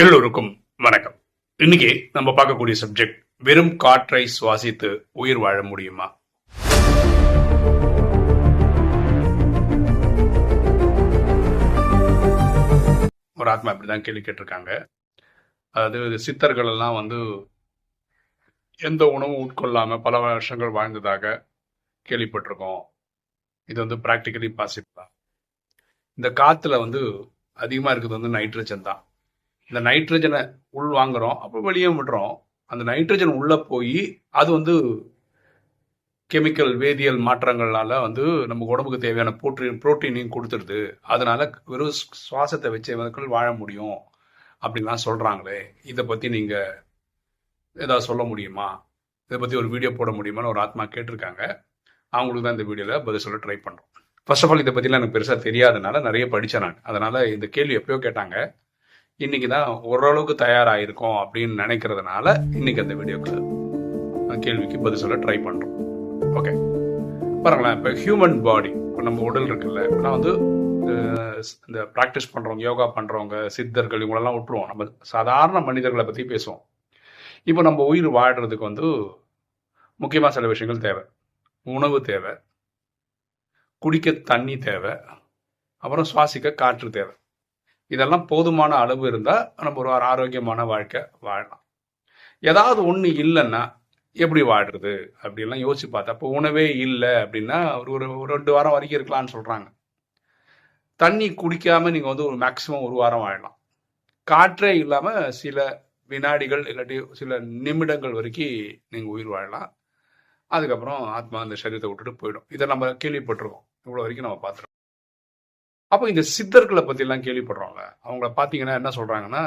எல்லோருக்கும் வணக்கம். இன்னைக்கு நம்ம பார்க்கக்கூடிய சப்ஜெக்ட் வெறும் காற்றை சுவாசித்து உயிர் வாழ முடியுமா? ஒரு ஆத்மா இப்படிதான் கேள்வி கேட்டிருக்காங்க. அதாவது சித்தர்கள் எல்லாம் வந்து எந்த உணவும் உட்கொள்ளாம பல வருஷங்கள் வாழ்ந்ததாக கேள்விப்பட்டிருக்கோம். இது வந்து ப்ராக்டிக்கலி பாசிபிளா இந்த காத்துல வந்து அதிகமா இருக்கிறது வந்து நைட்ரஜன் தான். இந்த நைட்ரஜனை உள் வாங்குறோம் அப்புறம் வெளியே விடுறோம். அந்த நைட்ரஜன் உள்ளே போய் அது வந்து கெமிக்கல் வேதியியல் மாற்றங்களால் வந்து நம்ம உடம்புக்கு தேவையான புரோட்டீன் புரோட்டீனையும் கொடுத்துருது. அதனால வெறும் சுவாசத்தை வச்ச மக்கள் வாழ முடியும் அப்படின்லாம் சொல்கிறாங்களே இதை பற்றி நீங்கள் ஏதாவது சொல்ல முடியுமா? இதை பற்றி ஒரு வீடியோ போட முடியுமான்னு ஒரு ஆத்மா கேட்டிருக்காங்க. அவங்களுக்கு தான் இந்த வீடியோவில் பதில் சொல்ல ட்ரை பண்ணுறோம் ஃபர்ஸ்ட் ஆஃப் ஆல் இதை பற்றிலாம் எனக்கு பெருசாக தெரியாதனால நிறைய படித்தேன் நான். அதனால் இந்த கேள்வி எப்பயோ கேட்டாங்க. இன்னைக்கு தான் ஓரளவுக்கு தயாராகிருக்கோம் அப்படின்னு நினைக்கிறதுனால இன்னைக்கு அந்த வீடியோக்கு கேள்விக்கு பதில் சொல்ல ட்ரை பண்ணுறோம் ஓகே பாருங்களேன் இப்போ ஹியூமன் பாடி இப்போ நம்ம உடல் இருக்குல்ல இப்போலாம் வந்து இந்த ப்ராக்டிஸ் பண்ணுறவங்க யோகா பண்ணுறவங்க சித்தர்கள் இவங்களெல்லாம் விட்டுருவோம். நம்ம சாதாரண மனிதர்களை பற்றி பேசுவோம். இப்போ நம்ம உயிர் வாழ்கிறதுக்கு வந்து முக்கியமாக சில விஷயங்கள் தேவை. உணவு தேவை. குடிக்க தண்ணி தேவை. அப்புறம் சுவாசிக்க காற்று தேவை. இதெல்லாம் போதுமான அளவு இருந்தால் நம்ம ஒரு ஆரோக்கியமான வாழ்க்கை வாழலாம். ஏதாவது ஒன்று இல்லைன்னா எப்படி வாடுறது அப்படிலாம் யோசிச்சு பார்த்தா இப்போ உணவே இல்லை அப்படின்னா ஒரு ஒரு ரெண்டு வாரம் வரைக்கும் இருக்கலாம்னு சொல்கிறாங்க தண்ணி குடிக்காமல் நீங்கள் வந்து ஒரு மேக்ஸிமம் ஒரு வாரம் வாழலாம். காற்றே இல்லாமல் சில வினாடிகள் இல்லாட்டி சில நிமிடங்கள் வரைக்கும் நீங்கள் உயிர் வாழலாம். அதுக்கப்புறம் ஆத்மா அந்த சரீரத்தை விட்டுட்டு போயிடும். இதை நம்ம கேள்விப்பட்டிருக்கோம். இவ்வளோ வரைக்கும் நம்ம பார்த்துருக்கோம். அப்போ இந்த சித்தர்களை பற்றிலாம் கேள்விப்படுறாங்க அவங்கள பார்த்தீங்கன்னா என்ன சொல்கிறாங்கன்னா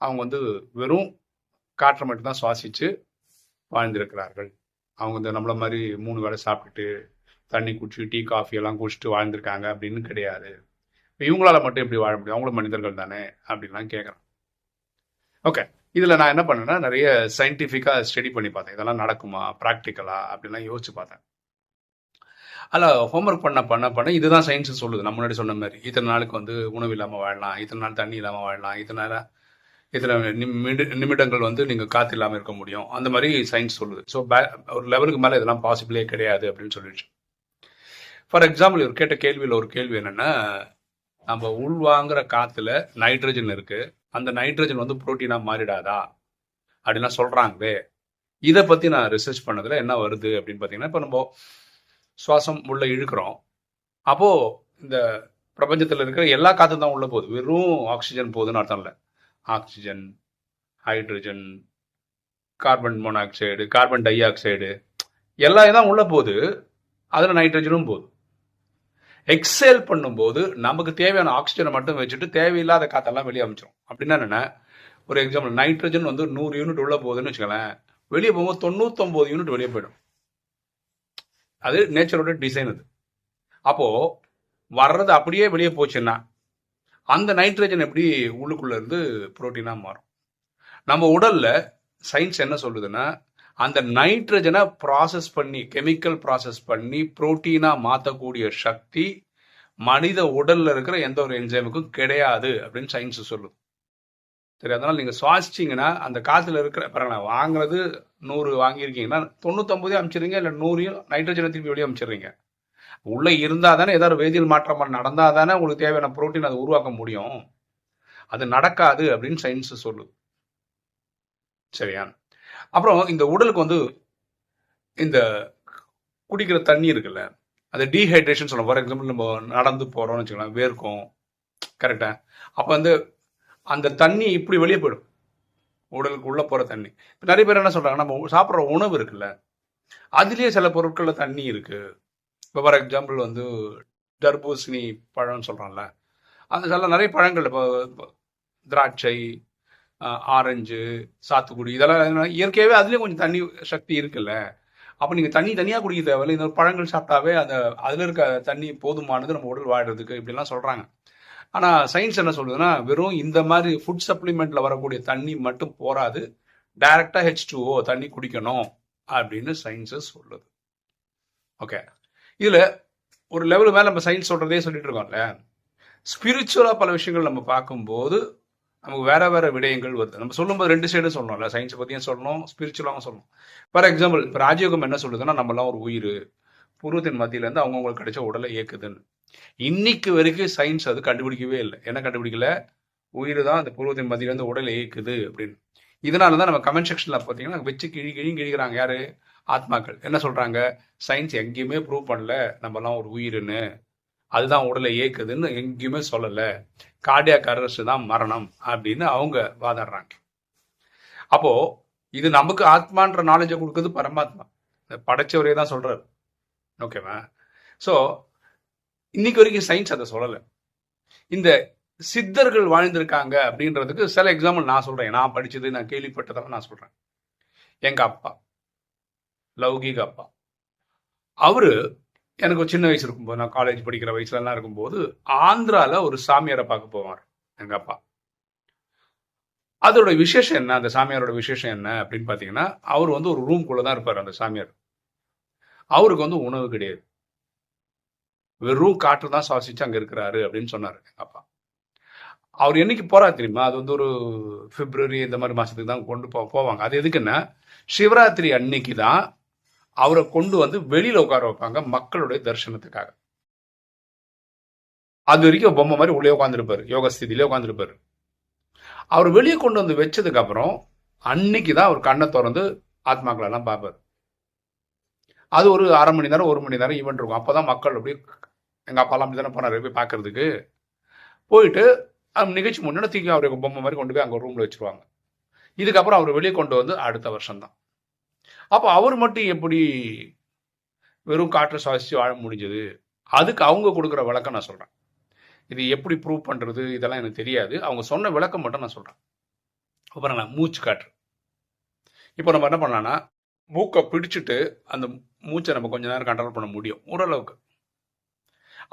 அவங்க வந்து வெறும் காற்றை மட்டும்தான் சுவாசித்து வாழ்ந்திருக்கிறார்கள். அவங்க இந்த நம்மள மாதிரி மூணு வேளை சாப்பிட்டுட்டு தண்ணி குடிச்சு டீ காஃபி எல்லாம் குடிச்சிட்டு வாழ்ந்திருக்காங்க அப்படின்னு கிடையாது. இவங்களால மட்டும் எப்படி வாழ முடியும்? அவங்களும் மனிதர்கள் தானே அப்படின்லாம் கேட்குறேன் ஓகே இதில் நான் என்ன பண்ணேன்னா நிறைய சயின்டிஃபிக்காக ஸ்டடி பண்ணி பார்த்தேன். இதெல்லாம் நடக்குமா? ப்ராக்டிக்கலா அப்படிலாம் யோசிச்சு பார்த்தேன். அதில் ஹோம்ஒர்க் பண்ண பண்ண பண்ண இதுதான் சயின்ஸ் சொல்லுது. நம்ம முன்னாடி சொன்ன மாதிரி. இத்தனை நாளுக்கு வந்து உணவு இல்லாமல் வாழலாம் இத்தனை நாள் தண்ணி இல்லாமல் வாழலாம் இத்தனை நேரம் இத்தனை நிமிட நிமிடங்கள் வந்து நீங்கள் காற்று இல்லாமல் இருக்க முடியும். அந்த மாதிரி சயின்ஸ் சொல்லுது. ஸோ ஒரு லெவலுக்கு மேலே இதெல்லாம் பாசிபிளே கிடையாது அப்படின்னு சொல்லிடுச்சு. ஃபார் எக்ஸாம்பிள் இவர் கேட்ட கேள்வியில் ஒரு கேள்வி என்னென்னா நம்ம உள்வாங்கிற காற்றுல நைட்ரஜன் இருக்குது அந்த நைட்ரஜன் வந்து புரோட்டீனாக மாறிடாதா? அப்படின்லாம் சொல்கிறாங்களே இதை பற்றி நான் ரிசர்ச் பண்ணதில் என்ன வருது அப்படின்னு பார்த்தீங்கன்னா இப்போ நம்ம சுவாசம் உள்ள இழுக்கிறோம். அப்போது இந்த பிரபஞ்சத்தில் இருக்கிற எல்லா காற்றும் தான் உள்ளே போகுது. வெறும் ஆக்சிஜன் போகுதுன்னு அர்த்தம் இல்லை. Oxygen hydrogen carbon monoxide carbon dioxide எல்லா தான் உள்ள போகுது. அதில் நைட்ரஜனும் போகுது. எக்ஸேல் பண்ணும்போது நமக்கு தேவையான ஆக்சிஜனை மட்டும் வச்சுட்டு தேவையில்லாத காற்றெல்லாம் வெளியே அமைச்சிரும். அப்படின்னா என்ன ஒரு எக்ஸாம்பிள் நைட்ரஜன் வந்து நூறு யூனிட் உள்ள போகுதுன்னு வச்சுக்கோங்களேன். வெளியே போகும்போது தொண்ணூத்தொம்பது யூனிட் வெளியே போயிடும். அது நேச்சரோட டிசைன் அது. அப்போ வர்றது அப்படியே வெளியே போச்சுன்னா அந்த நைட்ரஜன் எப்படி உள்ளுக்குள்ள இருந்து புரோட்டீனா மாறும்? நம்ம உடல்ல சயின்ஸ் என்ன சொல்லுதுன்னா அந்த நைட்ரஜனை ப்ராசஸ் பண்ணி கெமிக்கல் ப்ராசஸ் பண்ணி புரோட்டீனா மாற்றக்கூடிய சக்தி மனித உடல்ல இருக்கிற எந்த ஒரு என்ஜைமுக்கும் கிடையாது அப்படின்னு சயின்ஸ் சொல்லுது. சரி அதனால நீங்க சுவாசிச்சிங்கன்னா அந்த காத்துல இருக்கிற பாருங்களேன் வாங்குறது நூறு வாங்கியிருக்கீங்கன்னா தொண்ணூத்தொம்பதே அமைச்சிருங்க இல்லை நூறையும் நைட்ரஜனை திருப்பி வெளியே அமைச்சிடுறீங்க. உள்ள இருந்தா தானே ஏதாவது வேதியியல் மாற்றம் நடந்தா தானே உங்களுக்கு தேவையான புரோட்டீன் அதை உருவாக்க முடியும். அது நடக்காது அப்படின்னு சயின்ஸ் சொல்லுது. சரியா? அப்புறம் இந்த உடலுக்கு வந்து இந்த குடிக்கிற தண்ணி இருக்குல்ல அது டீஹைட்ரேஷன் சொல்லலாம் ஃபார் எக்ஸாம்பிள் நம்ம நடந்து போகிறோம்னு வச்சுக்கலாம் வேர்க்கும். கரெக்டாக அப்போ வந்து அந்த தண்ணி இப்படி வெளியே போயிடும். உடலுக்கு உள்ள போகிற தண்ணி. இப்போ நிறைய பேர் என்ன சொல்கிறாங்க நம்ம சாப்பிட்ற உணவு இருக்குல்ல அதுலேயே சில பொருட்களில் தண்ணி இருக்குது இப்போ ஃபார் எக்ஸாம்பிள் வந்து தர்பூசணி பழம்னு சொல்றான்ல அந்த சில நிறைய பழங்கள் இப்போ திராட்சை ஆரஞ்சு சாத்துக்குடி இதெல்லாம் இயற்கையாகவே அதுலேயும் கொஞ்சம் தண்ணி சக்தி இருக்குல்ல. அப்போ நீங்கள் தண்ணி தனியாக குடிக்க தேவையில்லை இந்த பழங்கள் சாப்பிட்டாவே அந்த அதில் இருக்க தண்ணி போதுமானது நம்ம உடல் வாழ்கிறதுக்கு இப்படிலாம் சொல்கிறாங்க ஆனால் சயின்ஸ் என்ன சொல்லுதுன்னா வெறும் இந்த மாதிரி ஃபுட் சப்ளிமெண்ட்டில் வரக்கூடிய தண்ணி மட்டும் போராது டைரக்டா ஹெச் டூஓ தண்ணி குடிக்கணும் அப்படின்னு சயின்ஸை சொல்லுது. ஓகே இதில் ஒரு லெவல் மேலே நம்ம சயின்ஸ் சொல்கிறதே சொல்லிட்டு இருக்கோம்ல ஸ்பிரிச்சுவலாக பல விஷயங்கள் நம்ம பார்க்கும்போது நமக்கு வேற வேற விடயங்கள் வருது. நம்ம சொல்லும்போது ரெண்டு சைடும் சொல்லணும்ல சயின்ஸை பற்றியும் சொல்லணும் ஸ்பிரிச்சுவலாகவும் சொல்லணும். ஃபார் எக்ஸாம்பிள் இப்போ ராஜயோகம் என்ன சொல்லுதுன்னா நம்மலாம் ஒரு உயிர். பூர்வத்தின் மத்தியிலேருந்து அவங்கவுங்களுக்கு கிடைச்ச உடலை இயக்குதுன்னு. இன்னைக்கு வரைக்கும் சயின்ஸ் அது கண்டுபிடிக்கவே இல்லை. என்ன கண்டுபிடிக்கல? உயிர் தான் அந்த பூர்வத்தின் மத்தியிலேருந்து உடலை இயக்குது அப்படின்னு. இதனால தான் நம்ம கமெண்ட் செக்ஷனில் பார்த்தீங்கன்னா வச்சு கிழி கிழி கிழிக்கிறாங்க. யாரு? ஆத்மாக்கள். என்ன சொல்றாங்க? சயின்ஸ் எங்கேயுமே ப்ரூவ் பண்ணல. நம்மலாம் ஒரு உயிர்னு அதுதான் உடலை இயக்குதுன்னு எங்கேயுமே சொல்லலை. கார்டியாக் அரெஸ்ட் தான் மரணம் அப்படின்னு அவங்க வாதாடுறாங்க. அப்போ இது நமக்கு ஆத்மான்ற நாலேஜை கொடுக்குறது பரமாத்மா. படைச்சவரே தான் சொல்கிறார் ஓகேவா ஸோ இன்னைக்கு வரைக்கும் சயின்ஸ் அதை சொல்லலை. இந்த சித்தர்கள் வாழ்ந்திருக்காங்க அப்படின்றதுக்கு சில எக்ஸாம்பிள் நான் சொல்கிறேன் நான் படித்தது நான் கேள்விப்பட்டதெல்லாம் நான் சொல்கிறேன் எங்கள் அப்பா லௌகிக அப்பா. அவரு எனக்கு சின்ன வயசு இருக்கும்போது நான் காலேஜ் படிக்கிற வயசுலலாம் இருக்கும்போது ஆந்திராவில் ஒரு சாமியாரை பார்க்க போவார் எங்கள் அப்பா. அதோட விசேஷம் என்ன? அந்த சாமியாரோட விசேஷம் என்ன? அப்படின்னு பார்த்தீங்கன்னா அவர் வந்து ஒரு ரூம்குள்ள தான் இருப்பார் அந்த சாமியார். அவருக்கு வந்து உணவு கிடையாது. வெறும் காற்று தான் சுவாசிச்சு அங்க இருக்கிறாரு அப்படின்னு சொன்னாரு அப்பா. அவர் என்னைக்கு போறாரு தெரியுமா? அது வந்து ஒரு பிப்ரவரி இந்த மாதிரி மாசத்துக்கு தான் கொண்டு போ போவாங்க. அது எதுக்குன்னா சிவராத்திரி அன்னைக்கு தான் அவரை கொண்டு வந்து வெளியில உட்கார வைப்பாங்க மக்களுடைய தரிசனத்துக்காக. அது வரைக்கும் பொம்மை மாதிரி உள்ளே உட்காந்துருப்பாரு யோக ஸ்திதியிலே உட்காந்துருப்பாரு அவர் வெளியே கொண்டு வந்து வச்சதுக்கு அப்புறம் அன்னைக்கு தான் அவர் கண்ணை திறந்து ஆத்மாக்களெல்லாம் பார்ப்பாரு. அது ஒரு அரை மணி நேரம் ஒரு மணி நேரம் ஈவெண்ட் இருக்கும். அப்போ தான் மக்கள் அப்படியே எங்கள் அப்பாலாம் அப்படி தானே போனார் போய் பார்க்கறதுக்கு போயிட்டு அந்த நிகழ்ச்சி முன்னாடி தூக்கி அவருக்கு பொம்மை மாதிரி கொண்டு போய் அங்கே ரூமில் வச்சுருவாங்க. இதுக்கப்புறம் அவர் வெளியே கொண்டு வந்து அடுத்த வருஷம் தான் அப்போ அவர் மட்டும் எப்படி வெறும் காற்றை சுவாசித்து வாழ முடிஞ்சது? அதுக்கு அவங்க கொடுக்குற விளக்கம் நான் சொல்கிறேன் இது எப்படி ப்ரூவ் பண்ணுறது இதெல்லாம் எனக்கு தெரியாது. அவங்க சொன்ன விளக்கம் மட்டும் நான் சொல்கிறேன் அப்புறம் நான் மூச்சு காற்று. இப்போ நம்ம என்ன பண்ணலான்னா மூக்கை பிடிச்சிட்டு அந்த மூச்சை நம்ம கொஞ்ச நேரம் கண்ட்ரோல் பண்ண முடியும். ஓரளவுக்கு.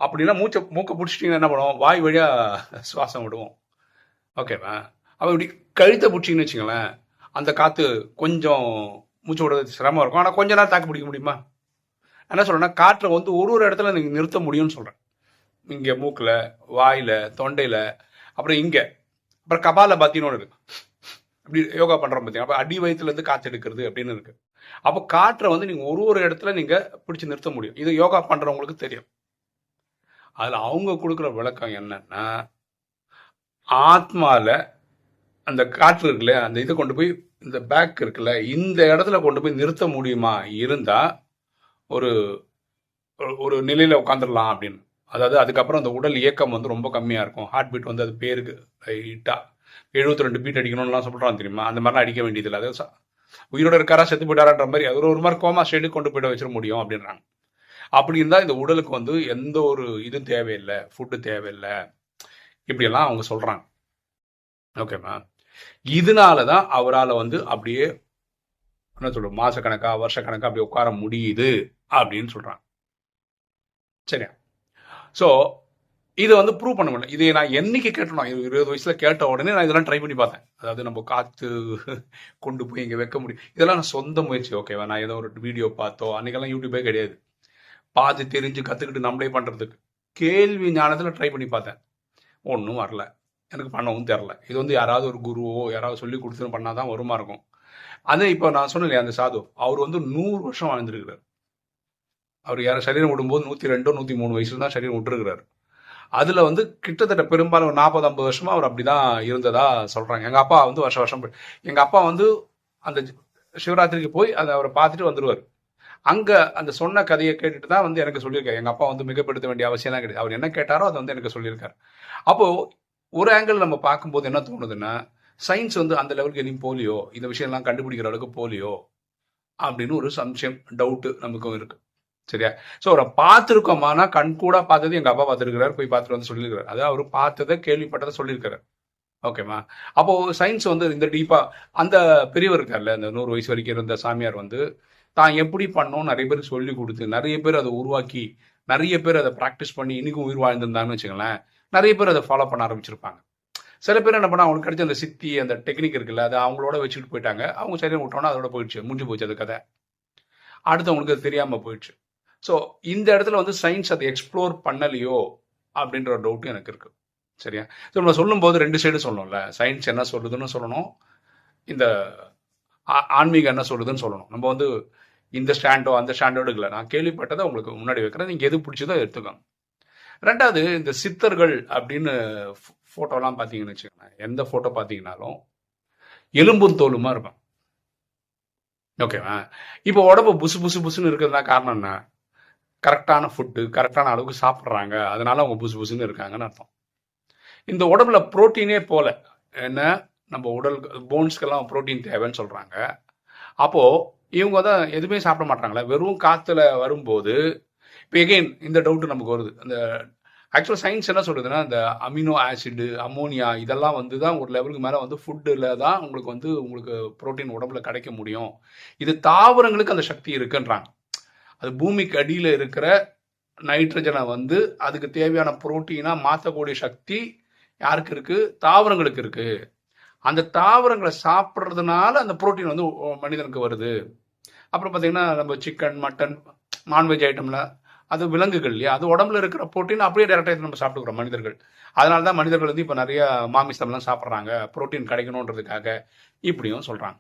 அப்படின்னா மூச்சை மூக்கை பிடிச்சிட்டிங்கன்னா என்ன பண்ணுவோம்? வாய் வழியாக சுவாசம் விடுவோம். ஓகேவா அப்போ இப்படி கழுத்தை பிடிச்சிங்கன்னு வச்சுங்களேன் அந்த காற்று கொஞ்சம் மூச்சு விடுறது சிரமம் இருக்கும். ஆனால் கொஞ்ச நேரம் தாக்கு பிடிக்க முடியுமா? என்ன சொல்கிறேன்னா காற்றை வந்து ஒரு ஒரு இடத்துல நீங்கள் நிறுத்த முடியும்னு சொல்கிறேன் இங்கே மூக்கில் வாயில் தொண்டையில் அப்புறம் இங்கே. அப்புறம் கபால பாத்தின்னு ஒன்று இருக்குது இப்படி யோகா பண்ணுறோம் பார்த்தீங்கன்னா அப்போ அடி வயிற்றுலேருந்து காற்று எடுக்கிறது அப்படின்னு இருக்குது அப்போ காற்றை வந்து நீங்கள் ஒரு ஒரு இடத்துல நீங்கள் பிடிச்சி நிறுத்த முடியும். இது யோகா பண்ணுறவங்களுக்கு தெரியும். அதில் அவங்க கொடுக்குற விளக்கம் என்னன்னா ஆத்மாவில் அந்த காற்று இருக்குல்ல அந்த இதை கொண்டு போய் இந்த பேக் இருக்குல்ல இந்த இடத்துல கொண்டு போய் நிறுத்த முடியுமா? இருந்தா ஒரு ஒரு- நிலையில் நிலையில உட்காந்துடலாம் அப்படின்னு. அதாவது அதுக்கப்புறம் அந்த உடல் இயக்கம் வந்து ரொம்ப கம்மியா இருக்கும். ஹார்ட் பீட் வந்து அது பேருக்கு லைட்டா எழுபத்தி ரெண்டு பீட் அடிக்கணும்லாம் சொல்றான் தெரியுமா? அந்த மாதிரிலாம் அடிக்க வேண்டியதில்லை. அது உயிரோட இருக்காரா செத்து போயிட்டாரான்ற மாதிரி அது ஒரு ஒரு மாதிரி கோமா ஸ்டேட்டு கொண்டு போயிட வச்சிட முடியும் அப்படின்றாங்க. அப்படி இருந்தா இந்த உடலுக்கு வந்து எந்த ஒரு இதுவும் தேவையில்லை ஃபுட்டு தேவையில்லை. இப்படியெல்லாம் அவங்க சொல்றாங்க. ஓகேம்மா இதனால தான் அவரால் வந்து அப்படியே என்ன சொல்ற மாசக்கணக்கா வருஷக்கணக்கா அப்படி உட்கார முடியுது அப்படின்னு சொல்றாங்க. சரியா? ஸோ இதை வந்து ப்ரூவ் பண்ண முடியல. இதை நான் என்னைக்கு கேட்டனோ இருபது வயசுல கேட்ட உடனே நான் இதெல்லாம் ட்ரை பண்ணி பார்த்தேன். அதாவது நம்ம காத்து கொண்டு போய் இங்கே வைக்க முடியும். இதெல்லாம் நான் சொந்த முயற்சி. ஓகேவா நான் ஏதோ ஒரு வீடியோ பார்த்தோ அன்னைக்கெல்லாம் யூடியூபே கிடையாது. பார்த்து தெரிஞ்சு கற்றுக்கிட்டு நம்மளே பண்ணுறதுக்கு கேள்வி ஞானத்தில் ட்ரை பண்ணி பார்த்தேன். ஒன்றும் வரல. எனக்கு பண்ணவும் தெரில. இது வந்து யாராவது ஒரு குருவோ யாராவது சொல்லி கொடுத்துன்னு பண்ணாதான் வருமா இருக்கும். அதே இப்போ நான் சொன்னேன் அந்த சாது. அவர் வந்து நூறு வருஷம் வாழ்ந்துருக்கிறார். அவர் யாரும் சரீரம் விடும்போது நூற்றி ரெண்டோ நூற்றி மூணு வயசுல தான் சரீரம் விட்டுருக்கிறார். அதில் வந்து கிட்டத்தட்ட பெரும்பாலும் ஒரு நாற்பது ஐம்பது வருஷமா அவர் அப்படிதான் இருந்ததா சொல்றாங்க. எங்க அப்பா வந்து வருஷம் வருஷம் எங்கள் எங்க அப்பா வந்து அந்த சிவராத்திரிக்கு போய் அதை அவரை பார்த்துட்டு வந்துடுவார் அங்க அந்த சொன்ன கதையை கேட்டுட்டு தான் வந்து எனக்கு சொல்லியிருக்காரு. எங்க அப்பா வந்து மிகப்படுத்த வேண்டிய அவசியம்லாம் கிடையாது. அவர் என்ன கேட்டாரோ அதை வந்து எனக்கு சொல்லியிருக்காரு. அப்போ ஒரு ஆங்கிள் நம்ம பார்க்கும்போது என்ன தோணுதுன்னா சயின்ஸ் வந்து அந்த லெவலுக்கு இனியும் போலியோ இந்த விஷயம்லாம் கண்டுபிடிக்கிற அளவுக்கு போலியோ அப்படின்னு ஒரு சம்சயம் டவுட்டு நமக்கும் இருக்குது சரியா? ஸோ அவரை பார்த்துருக்கோமானா கண் கூட பார்த்தது எங்கள் அப்பா பார்த்துருக்கிறார் போய் பார்த்துட்டு வந்து சொல்லியிருக்கிறார். அதாவது அவர் பார்த்ததை கேள்விப்பட்டதை சொல்லியிருக்காரு ஓகேம்மா அப்போ சயின்ஸ் வந்து இந்த டீப்பா அந்த பெரியவர் இருக்கார்ல அந்த நூறு வயசு வரைக்கும் இருந்த சாமியார் வந்து தான் எப்படி பண்ணோம் நிறைய பேருக்கு சொல்லி கொடுத்து நிறைய பேர் அதை உருவாக்கி நிறைய பேர் அதை ப்ராக்டிஸ் பண்ணி இன்னைக்கும் உயிர் வாழ்ந்திருந்தாங்கன்னு வச்சுங்களேன் நிறைய பேர் அதை ஃபாலோ பண்ண ஆரம்பிச்சிருப்பாங்க. சில பேர் என்ன பண்ணா அவங்களுக்கு கிடைச்ச அந்த சித்தி அந்த டெக்னிக் இருக்குல்ல அதை அவங்களோட வச்சுட்டு போயிட்டாங்க. அவங்க சரியாக விட்டோன்னா அதோட போயிடுச்சு முடிஞ்சு போச்சு அது கதை. அடுத்தவங்களுக்கு அது தெரியாமல் போயிடுச்சு. ஸோ இந்த இடத்துல வந்து சயின்ஸ் அதை எக்ஸ்ப்ளோர் பண்ணலையோ அப்படின்ற ஒரு டவுட்டும் எனக்கு இருக்கு. சரியா? ஸோ நம்ம சொல்லும்போது ரெண்டு சைடு சொல்லணும்ல சயின்ஸ் என்ன சொல்லுதுன்னு சொல்லணும். இந்த ஆ- ஆன்மீகம் என்ன சொல்லுதுன்னு சொல்லணும். நம்ம வந்து இந்த ஸ்டாண்டோ அந்த ஸ்டாண்டோடு இல்லை நான் கேள்விப்பட்டதை உங்களுக்கு முன்னாடி வைக்கிறேன். நீங்கள் எது பிடிச்சதோ எடுத்துக்கோங்க. ரெண்டாவது இந்த சித்தர்கள் அப்படின்னு ஃபோட்டோலாம் பார்த்தீங்கன்னு வச்சுக்கோங்களேன். எந்த ஃபோட்டோ பார்த்தீங்கன்னாலும் எலும்பும் தோலுமா இருக்கும். ஓகேவா இப்போ உடம்பு புசு புசு புசுன்னு இருக்கிறதுனா காரணம் என்ன? கரெக்டான ஃபுட்டு கரெக்டான அளவுக்கு சாப்பிட்றாங்க. அதனால அவங்க புசு புசுன்னு இருக்காங்கன்னு அர்த்தம். இந்த உடம்புல புரோட்டீனே போல. என்ன? நம்ம உடல் போன்ஸ்க்கெல்லாம் புரோட்டீன் தேவைன்னு சொல்கிறாங்க அப்போது இவங்க தான் எதுவுமே சாப்பிட மாட்டாங்களே. வெறும் காற்றுல வரும்போது இப்போ எகெயின் இந்த டவுட்டு நமக்கு வருது. அந்த ஆக்சுவலாக சயின்ஸ் என்ன சொல்கிறதுன்னா இந்த அமினோ ஆசிடு அமோனியா இதெல்லாம் வந்து தான் ஒரு லெவலுக்கு மேலே வந்து ஃபுட்டில் தான் உங்களுக்கு வந்து உங்களுக்கு புரோட்டீன் உடம்புல கிடைக்க முடியும். இது தாவரங்களுக்கு அந்த சக்தி இருக்குன்றாங்க. அது பூமிக்கு அடியில் இருக்கிற நைட்ரஜனை வந்து அதுக்கு தேவையான புரோட்டீனாக மாற்றக்கூடிய சக்தி யாருக்கு இருக்குது தாவரங்களுக்கு இருக்குது அந்த தாவரங்களை சாப்பிட்றதுனால அந்த புரோட்டீன் வந்து மனிதனுக்கு வருது. அப்புறம் பார்த்தீங்கன்னா நம்ம சிக்கன் மட்டன் நான்வெஜ் ஐட்டம்ல அது விலங்குகள் இல்லையா? அது உடம்புல இருக்கிற புரோட்டீன் அப்படியே டேரக்டாக நம்ம சாப்பிட்டுக்கிறோம் மனிதர்கள். அதனால தான் மனிதர்கள் வந்து இப்போ நிறைய மாமிசம்லாம் சாப்பிட்றாங்க. புரோட்டீன் கிடைக்கணுன்றதுக்காக இப்படியும் சொல்கிறாங்க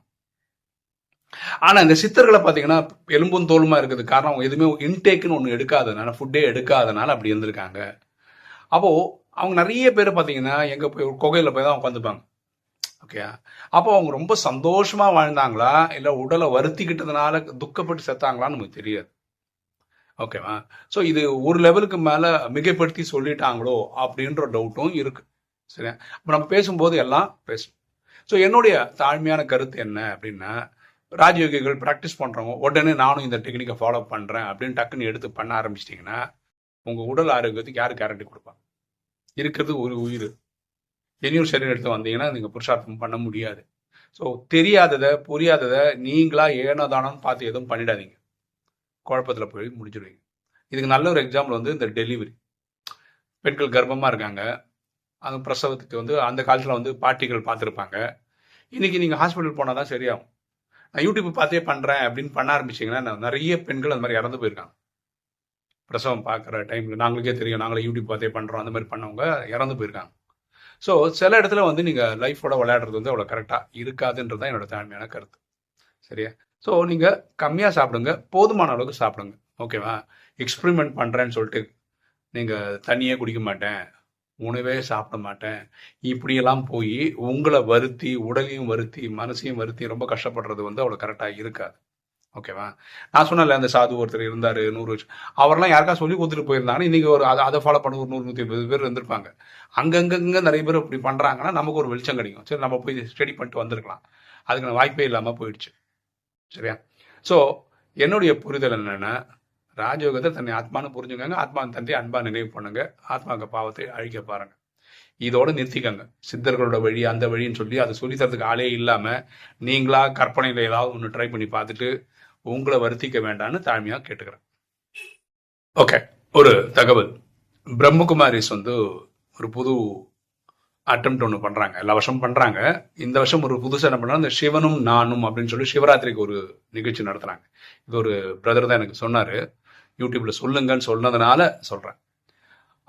ஆனா இந்த சித்தர்களை பார்த்தீங்கன்னா எலும்பும் தோலுமா இருக்குது. காரணம் அவங்க எதுவுமே இன்டேக்குன்னு ஒன்று எடுக்காதனால ஃபுட்டே எடுக்காதனால அப்படி இருந்திருக்காங்க. அப்போ அவங்க நிறைய பேர் பார்த்தீங்கன்னா எங்க போய் குகையில போய் தான் உட்காந்துப்பாங்க ஓகே அப்போ அவங்க ரொம்ப சந்தோஷமா வாழ்ந்தாங்களா? இல்ல உடலை வருத்திக்கிட்டதுனால துக்கப்பட்டு செத்தாங்களான்னு நமக்கு தெரியாது. ஓகேவா ஸோ இது ஒரு லெவலுக்கு மேல மிகைப்படுத்தி சொல்லிட்டாங்களோ அப்படின்ற டவுட்டும் இருக்கு. சரியா? நம்ம பேசும்போது எல்லாம் பேசும் ஸோ என்னுடைய தாழ்மையான கருத்து என்ன அப்படின்னா ராஜயோகிகள் ப்ராக்டிஸ் பண்ணுறவங்க உடனே நானும் இந்த டெக்னிக்கை ஃபாலோ பண்ணுறேன் அப்படின்னு டக்குன்னு எடுத்து பண்ண ஆரம்பிச்சிட்டிங்கன்னா உங்கள் உடல் ஆரோக்கியத்துக்கு யார் கேரண்டி கொடுப்பாங்க? இருக்கிறது ஒரு உயிர். இனியும் சரீரம் எடுத்து வந்தீங்கன்னா நீங்கள் புருஷார்த்தம் பண்ண முடியாது. ஸோ தெரியாததை புரியாததை நீங்களாக ஏனோதானோன்னு பார்த்து எதுவும் பண்ணிடாதீங்க. குழப்பத்தில் போய் முடிஞ்சிடுவீங்க இதுக்கு நல்ல ஒரு எக்ஸாம்பிள் வந்து இந்த டெலிவரி பெண்கள் கர்ப்பமாக இருக்காங்க. அந்த பிரசவத்துக்கு வந்து அந்த காலத்தில் வந்து பாட்டிகள் பார்த்துருப்பாங்க. இன்றைக்கி நீங்கள் ஹாஸ்பிட்டல் போனால் தான் சரியாகும். நான் யூடியூப் பார்த்தே பண்ணுறேன் அப்படின்னு பண்ண ஆரம்பிச்சிங்கன்னா நான் நிறைய பெண்கள் அந்த மாதிரி இறந்து போயிருக்காங்க. பிரசவம் பார்க்குற டைமில் நாங்களுக்கே தெரியும் நாங்களே யூடியூப் பார்த்தே பண்ணுறோம் அந்த மாதிரி பண்ணவங்க இறந்து போயிருக்காங்க. ஸோ சில இடத்துல வந்து நீங்கள் லைஃபோட விளையாடுறது வந்து அவ்வளோ கரெக்டாக இருக்காதுன்றது தான் என்னோட தாழ்மையான கருத்து. சரியா? ஸோ நீங்கள் கம்மியாக சாப்பிடுங்க போதுமான அளவுக்கு சாப்பிடுங்க. ஓகேவா எக்ஸ்பிரிமெண்ட் பண்ணுறேன்னு சொல்லிட்டு நீங்கள் தண்ணியே குடிக்க மாட்டேன் உணவே சாப்பிட மாட்டேன். இப்படியெல்லாம் போய் உங்களை வருத்தி உடலையும் வருத்தி மனசையும் வருத்தி ரொம்ப கஷ்டப்படுறது வந்து அவ்வளோ கரெக்டாக இருக்காது. ஓகேவா நான் சொன்னல அந்த சாது ஒருத்தர் இருந்தார் நூறு வருஷம் அவரெல்லாம் யாருக்கா சொல்லி கொடுத்துட்டு போயிருந்தாங்கன்னா இன்னைக்கு ஒரு அதை அதை ஃபாலோ பண்ண ஒரு நூறு நூற்றி ஐம்பது பேர் இருந்திருப்பாங்க. அங்கங்கங்க நிறைய பேர் இப்படி பண்ணுறாங்கன்னா நமக்கு ஒரு வெளிச்சம் கிடைக்கும். சரி நம்ம போய் ஸ்டடி பண்ணிட்டு வந்திருக்கலாம். அதுக்கான வாய்ப்பே இல்லாமல் போயிடுச்சு. சரியா? ஸோ என்னுடைய புரிதல் என்னென்னா ராஜயோகத்தை தன்னை ஆத்மான்னு புரிஞ்சுக்கோங்க. ஆத்மா தந்தை அன்பா நினைவு பண்ணுங்க. ஆத்மாங்க பாவத்தை அழிக்க பாருங்க. இதோட நிறுத்திக்கங்க. சித்தர்களோட வழி அந்த வழின்னு சொல்லி அதை சொல்லி தரதுக்கு ஆளே இல்லாம நீங்களா கற்பனையில ஏதாவது ஒன்று ட்ரை பண்ணி பார்த்துட்டு உங்களை வருத்திக்க வேண்டாம்னு தாழ்மையா கேட்டுக்கிறேன். ஓகே ஒரு தகவல். பிரம்மகுமாரிஸ் வந்து ஒரு புது அட்டம் ஒன்று பண்றாங்க. எல்லா வருஷமும் பண்றாங்க. இந்த வருஷம் ஒரு புதுசாக என்ன பண்ணா இந்த சிவனும் நானும் அப்படின்னு சொல்லி சிவராத்திரிக்கு ஒரு நிகழ்ச்சி நடத்துறாங்க. இது ஒரு பிரதர் தான் எனக்கு சொன்னாரு. யூடியூப்ல சொல்லுங்கன்னு சொன்னதுனால சொல்றேன்.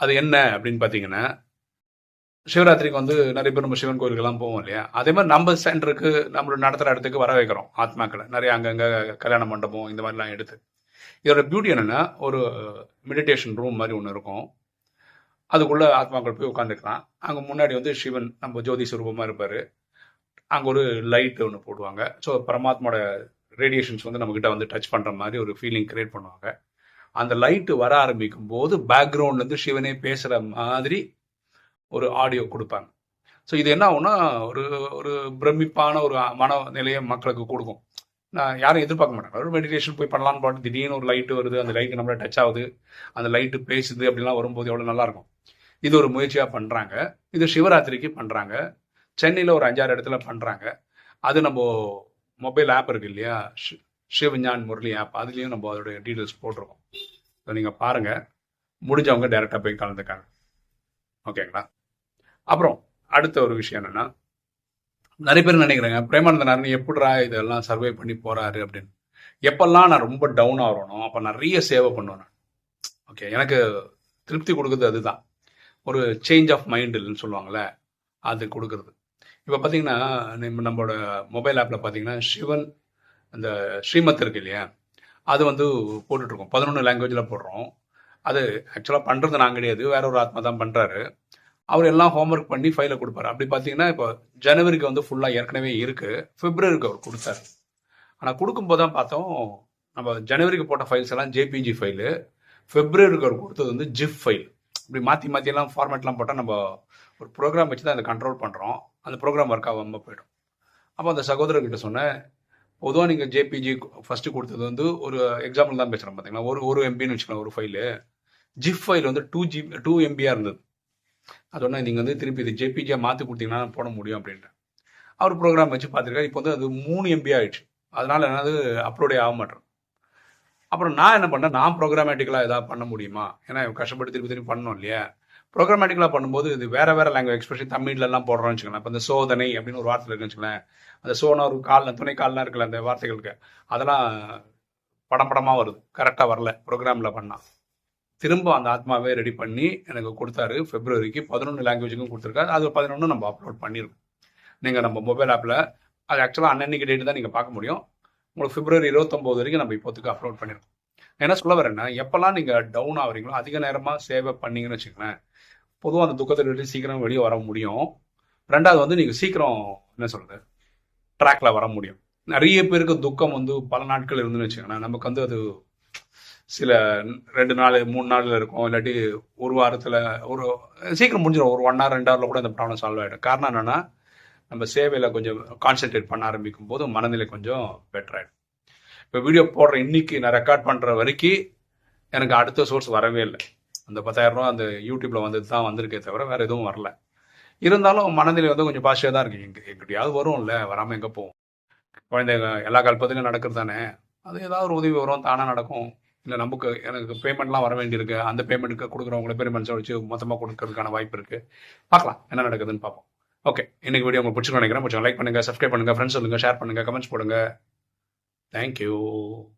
அது என்ன அப்படின்னு பார்த்தீங்கன்னா சிவராத்திரிக்கு வந்து நிறைய பேர் நம்ம சிவன் கோயிலுக்கெல்லாம் போவோம் இல்லையா? அதே மாதிரி நம்ம சென்டருக்கு நம்மளோட நடத்துகிற இடத்துக்கு வர வைக்கிறோம் ஆத்மாக்களை. நிறைய அங்கங்கே கல்யாண மண்டபம் இந்த மாதிரிலாம் எடுத்து. இதோட பியூட்டி என்னன்னா ஒரு மெடிடேஷன் ரூம் மாதிரி ஒன்று இருக்கும். அதுக்குள்ளே ஆத்மாக்கள் போய் உட்காந்துக்கலாம் அங்கே முன்னாடி வந்து சிவன் நம்ம ஜோதி சுரூபமாக இருப்பார். அங்கே ஒரு லைட் ஒன்று போடுவாங்க. ஸோ பரமாத்மாவோட ரேடியேஷன்ஸ் வந்து நம்மக்கிட்ட வந்து டச் பண்ணுற மாதிரி ஒரு ஃபீலிங் க்ரியேட் பண்ணுவாங்க. அந்த லைட்டு வர ஆரம்பிக்கும் போது பேக்ரவுண்ட்லேருந்து சிவனே பேசுகிற மாதிரி ஒரு ஆடியோ கொடுப்பாங்க. ஸோ இது என்ன ஆகும்னா ஒரு ஒரு பிரமிப்பான ஒரு மன நிலையை மக்களுக்கு கொடுக்கும். நான் யாரும் எதிர்பார்க்க மாட்டாங்க. ஒரு மெடிடேஷன் போய் பண்ணலான்னு பாட்டு திடீர்னு ஒரு லைட்டு வருது அந்த லைட்டு நம்மள டச் ஆகுது அந்த லைட்டு பேசுது அப்படிலாம் வரும்போது எவ்வளோ நல்லா இருக்கும். இது ஒரு முயற்சியாக பண்ணுறாங்க இது சிவராத்திரிக்கு பண்ணுறாங்க சென்னையில் ஒரு அஞ்சாறு இடத்துல பண்ணுறாங்க அது நம்ம மொபைல் ஆப் இருக்கு இல்லையா? ஷி- சிவஞான் முரளி ஆப் அதுலேயும் நம்ம அதோடைய டீட்டெயில்ஸ் போட்டிருக்கோம். ஸோ நீங்கள் பாருங்கள் முடிஞ்சவங்க டைரெக்டாக போய் கலந்துக்காங்க. ஓகேங்களா? அப்புறம் அடுத்த ஒரு விஷயம் என்னென்னா நிறைய பேர் நினைக்கிறாங்க பிரேமானந்தனாரன் எப்படிடா இதெல்லாம் சர்வே பண்ணி போகிறாரு அப்படின்னு. எப்பெல்லாம் நான் ரொம்ப டவுன் ஆகிறனோ அப்போ நிறைய சேவை பண்ணுவேன் நான். ஓகே எனக்கு திருப்தி கொடுக்குறது அதுதான். ஒரு சேஞ்ச் ஆஃப் மைண்டுன்னு சொல்லுவாங்கள்ல அது கொடுக்குறது. இப்போ பார்த்தீங்கன்னா நம்ம நம்மளோட மொபைல் ஆப்பில் பார்த்தீங்கன்னா சிவன் அந்த ஸ்ரீமத் இருக்கு இல்லையா? அது வந்து போட்டுட்ருக்கோம். பதினொன்று லாங்குவேஜில் போடுறோம். அது ஆக்சுவலாக பண்ணுறது நான் கிடையாது. வேற ஒரு ஆத்மா தான் பண்ணுறாரு அவர் எல்லாம் ஹோம்ஒர்க் பண்ணி ஃபைலை கொடுப்பாரு. அப்படி பார்த்தீங்கன்னா இப்போ ஜனவரிக்கு வந்து ஃபுல்லாக ஏற்கனவே இருக்குது பிப்ரவரிக்கு அவர் கொடுத்தாரு. ஆனால் கொடுக்கும்போது தான் பார்த்தோம் நம்ம ஜனவரிக்கு போட்ட ஃபைல்ஸ் எல்லாம் ஜேபிஜி ஃபைலு பிப்ரவரிக்கு அவர் கொடுத்தது வந்து ஜிப் ஃபைல் இப்படி மாற்றி மாற்றியெல்லாம் ஃபார்மேட்லாம் போட்டால் நம்ம ஒரு ப்ரோக்ராம் வச்சு தான் அதை கண்ட்ரோல் பண்ணுறோம் அந்த ப்ரோக்ராம் ஒர்க் ஆகாமல் போயிடும். அப்போ அந்த சகோதரர்கிட்ட சொன்னேன் பொதுவாக நீங்கள் ஜேபிஜி ஃபஸ்ட்டு கொடுத்தது வந்து ஒரு எக்ஸாம்பிள் தான் பேசுகிறேன் பார்த்தீங்கன்னா ஒரு ஒரு எம்பின்னு வச்சுக்கலாம் ஒரு ஃபைலு ஜிப் ஃபைல் வந்து டூ ஜி டூ எம்பியாக இருந்தது. அதோட நீங்கள் வந்து திருப்பி இது ஜேபிஜியாக மாற்றி கொடுத்தீங்கன்னா போட முடியும் அப்படின்ட்டு. அவர் ப்ரோக்ராம் வச்சு பார்த்துருக்காரு. இப்போ வந்து அது மூணு எம்பி ஆகிடுச்சு அதனால் என்னது அப்லோடே ஆக மாட்டேன். அப்புறம் நான் என்ன பண்ணேன்? நான் ப்ரோக்ராமேட்டிக்கலாக எதாவது பண்ண முடியுமா? ஏன்னா கஷ்டப்பட்டு திருப்பி திருப்பி பண்ணோம் இல்லையா? ப்ரோக்ராமேட்டிக்கலாக பண்ணும்போது இது வேறு வேறு லாங்குவேஜ் எக்ஸ்பெஷலி தமிழ்லலாம் போடுறோம்னு வச்சுக்கலாம் இப்போ இந்த சோதனை அப்படின்னு ஒரு வார்த்தை இருக்குன்னு வச்சுக்கலாம் அந்த சோனா ஒரு கால் துணை கால்லாம் இருக்குல்ல அந்த வார்த்தைகளுக்கு. அதெல்லாம் படம் படமாக வருது. கரெக்டாக வரல. ப்ரோக்ராமில் பண்ணால் திரும்ப அந்த ஆத்மாவே ரெடி பண்ணி எனக்கு கொடுத்தாரு. ஃபெப்ரவரிக்கு பதினொன்று லாங்குவேஜுக்கும் கொடுத்துருக்காரு. அது பதினொன்று நம்ம அப்லோட் பண்ணியிருக்கோம் நீங்கள் நம்ம மொபைல் ஆப்பில் அது ஆக்சுவலாக அன்னன்னைக்கு டேட்டு தான் நீங்கள் பார்க்க முடியும். உங்களுக்கு பிப்ரவரி இருபத்தொம்போது வரைக்கும் நம்ம இப்போத்துக்கு அப்லோட் பண்ணியிருக்கோம் என்ன சொல்ல வரேன்னா எப்போல்லாம் நீங்கள் டவுன் ஆகுறீங்களோ அதிக நேரமாக சேவை பண்ணீங்கன்னு வச்சுக்கோங்களேன் பொதுவாக அந்த துக்கத்தில் வெளியே சீக்கிரம் வெளியே வர முடியும். ரெண்டாவது வந்து நீங்கள் சீக்கிரம் என்ன சொல்கிறது ட்ராக்ல வர முடியும். நிறைய பேருக்கு துக்கம் வந்து பல நாட்கள் இருந்துன்னு வச்சுக்கோங்களேன். நமக்கு வந்து அது சில ரெண்டு நாள் மூணு நாளில் இருக்கும். இல்லாட்டி ஒரு வாரத்தில் ஒரு சீக்கிரம் முடிஞ்சிடும் ஒரு ஒன் ஹவர் ரெண்டு ஹவரில் கூட இந்த ப்ராப்ளம் சால்வ் ஆகிடும் காரணம் என்னென்னா நம்ம சேவையில் கொஞ்சம் கான்சென்ட்ரேட் பண்ண ஆரம்பிக்கும் போது மனநிலை கொஞ்சம் பெட்டர் ஆகிடும் இப்போ வீடியோ போடுற இன்னைக்கு நான் ரெக்கார்ட் பண்ணுற வரைக்கும் எனக்கு அடுத்த சோர்ஸ் வரவே இல்லை. அந்த பத்தாயிரம் அந்த யூடியூப்பில் வந்தது தான் வந்திருக்கே தவிர வேறு எதுவும் வரல. இருந்தாலும் மனநிலை வந்து கொஞ்சம் பாசிட்டிவாக தான் இருக்கு. எங்க வரும் வரும்ல வராமல் எங்கே போகும் குழந்தைங்க எல்லா கல்பத்திலும் நடக்கிறது தானே? அது ஏதாவது ஒரு உதவி வரும் தானாக நடக்கும். இல்லை நமக்கு எனக்கு பேமெண்ட்லாம் வர வேண்டியிருக்கு. அந்த பேமெண்ட்டுக்கு கொடுக்குறவங்கள பேர் வச்சு மொத்தமாக கொடுக்கறதுக்கான வாய்ப்பு இருக்குது பார்க்கலாம் என்ன நடக்குதுன்னு பார்ப்போம். ஓகே இன்னைக்கு வீடியோ உங்களுக்கு பிடிச்சிருக்கோம் நினைக்கிறேன். கொஞ்சம் லைக் பண்ணுங்கள் சப்ஸ்கிரைப் பண்ணுங்கள் ஃப்ரெண்ட்ஸ் சொல்லுங்கள் ஷேர் பண்ணுங்கள் கமெண்ட்ஸ் Thank you.